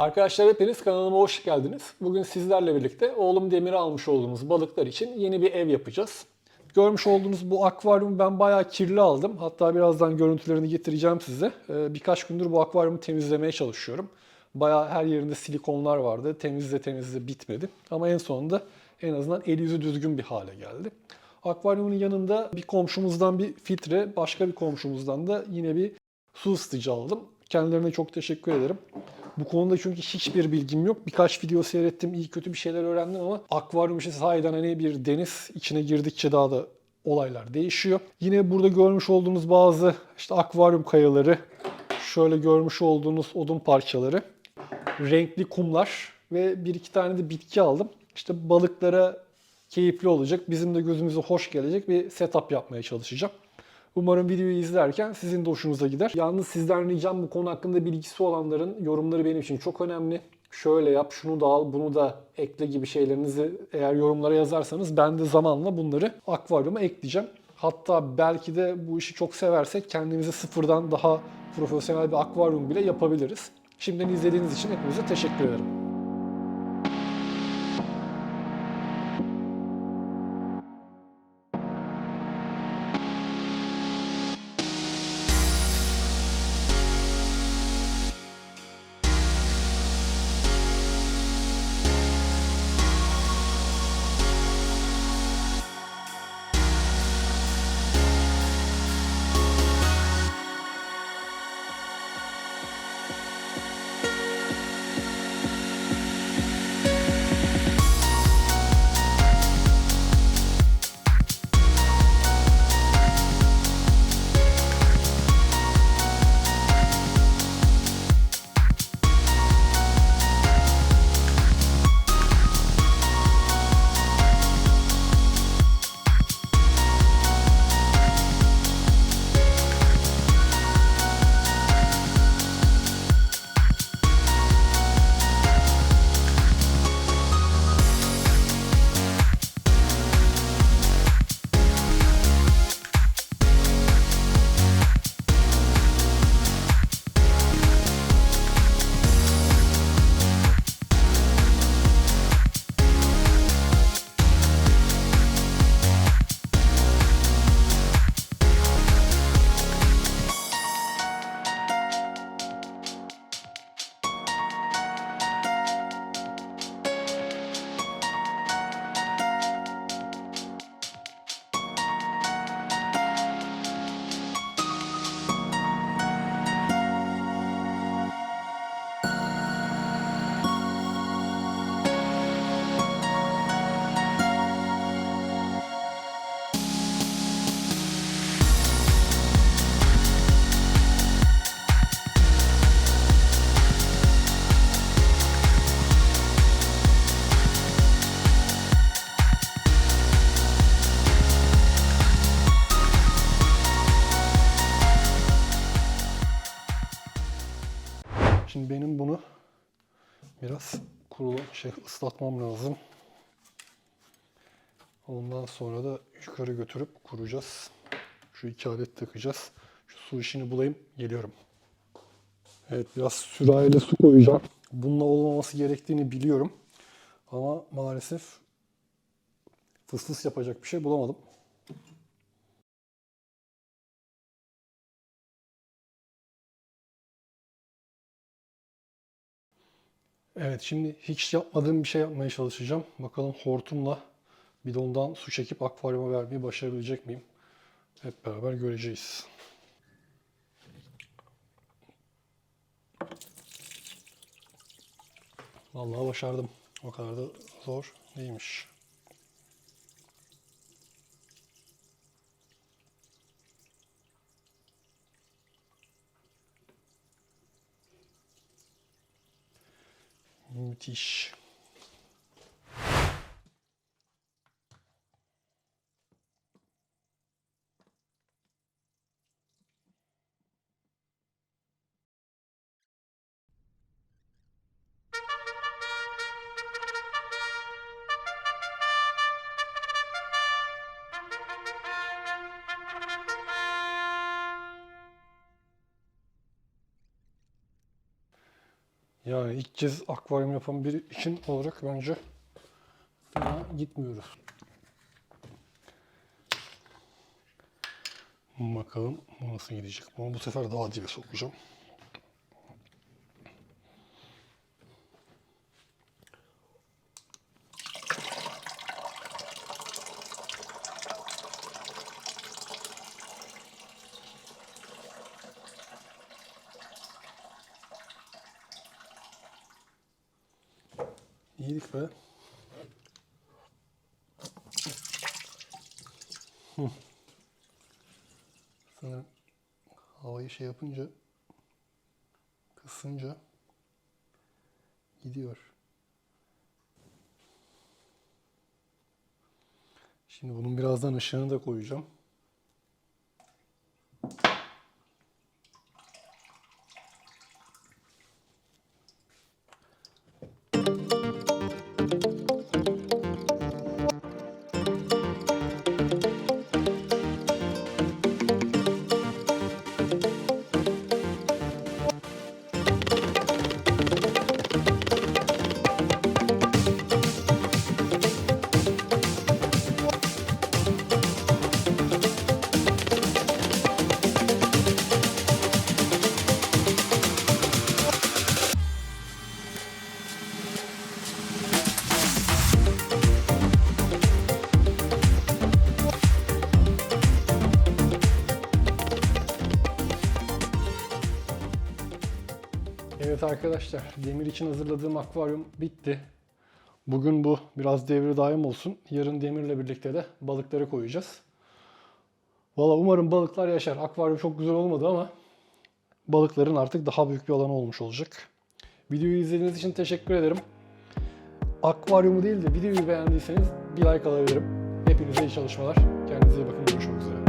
Arkadaşlar hepiniz kanalıma hoş geldiniz. Bugün sizlerle birlikte oğlum Demir'e almış olduğumuz balıklar için yeni bir ev yapacağız. Görmüş olduğunuz bu akvaryumu ben bayağı kirli aldım. Hatta birazdan görüntülerini getireceğim size. Ee, Birkaç gündür bu akvaryumu temizlemeye çalışıyorum. Bayağı her yerinde silikonlar vardı. Temizle temizle bitmedi. Ama en sonunda en azından el yüzü düzgün bir hale geldi. Akvaryumun yanında bir komşumuzdan bir filtre, başka bir komşumuzdan da yine bir su ısıtıcı aldım. Kendilerine çok teşekkür ederim. Bu konuda çünkü hiçbir bilgim yok. Birkaç video seyrettim, iyi kötü bir şeyler öğrendim ama akvaryum işi sahiden hani bir deniz içine girdikçe daha da olaylar değişiyor. Yine burada görmüş olduğunuz bazı işte akvaryum kayaları, şöyle görmüş olduğunuz odun parçaları, renkli kumlar ve bir iki tane de bitki aldım. İşte balıklara keyifli olacak, bizim de gözümüze hoş gelecek bir setup yapmaya çalışacağım. Umarım videoyu izlerken sizin de hoşunuza gider. Yalnız sizden ricam bu konu hakkında bilgisi olanların yorumları benim için çok önemli. Şöyle yap, şunu da al, bunu da ekle gibi şeylerinizi eğer yorumlara yazarsanız ben de zamanla bunları akvaryuma ekleyeceğim. Hatta belki de bu işi çok seversek kendimize sıfırdan daha profesyonel bir akvaryum bile yapabiliriz. Şimdiden izlediğiniz için hepinize teşekkür ederim. Biraz kuru şey ıslatmam lazım. Ondan sonra da yukarı götürüp kuracağız. Şu iki adet takacağız. Şu su işini bulayım, geliyorum. Evet biraz sürahiyle su koyacağım. Bununla olmaması gerektiğini biliyorum. Ama maalesef fıs fıs yapacak bir şey bulamadım. Evet şimdi hiç yapmadığım bir şey yapmaya çalışacağım. Bakalım hortumla bidondan su çekip akvaryuma vermeyi başarabilecek miyim? Hep beraber göreceğiz. Vallahi başardım. O kadar da zor değilmiş. Moutiche. Yani ilk kez akvaryum yapan biri için olarak bence fena gitmiyoruz. Bakalım nasıl gidecek. Ama bu sefer daha dibe sokacağım. Be. Hı. Sana havayı şey yapınca kısınca gidiyor. Şimdi bunun birazdan ışığını da koyacağım. Evet arkadaşlar, demir için hazırladığım akvaryum bitti. Bugün bu biraz devri daim olsun. Yarın demirle birlikte de balıkları koyacağız. Valla umarım balıklar yaşar. Akvaryum çok güzel olmadı ama balıkların artık daha büyük bir alanı olmuş olacak. Videoyu izlediğiniz için teşekkür ederim. Akvaryumu değil de videoyu beğendiyseniz bir like alabilirim. Hepinize iyi çalışmalar. Kendinize iyi bakın.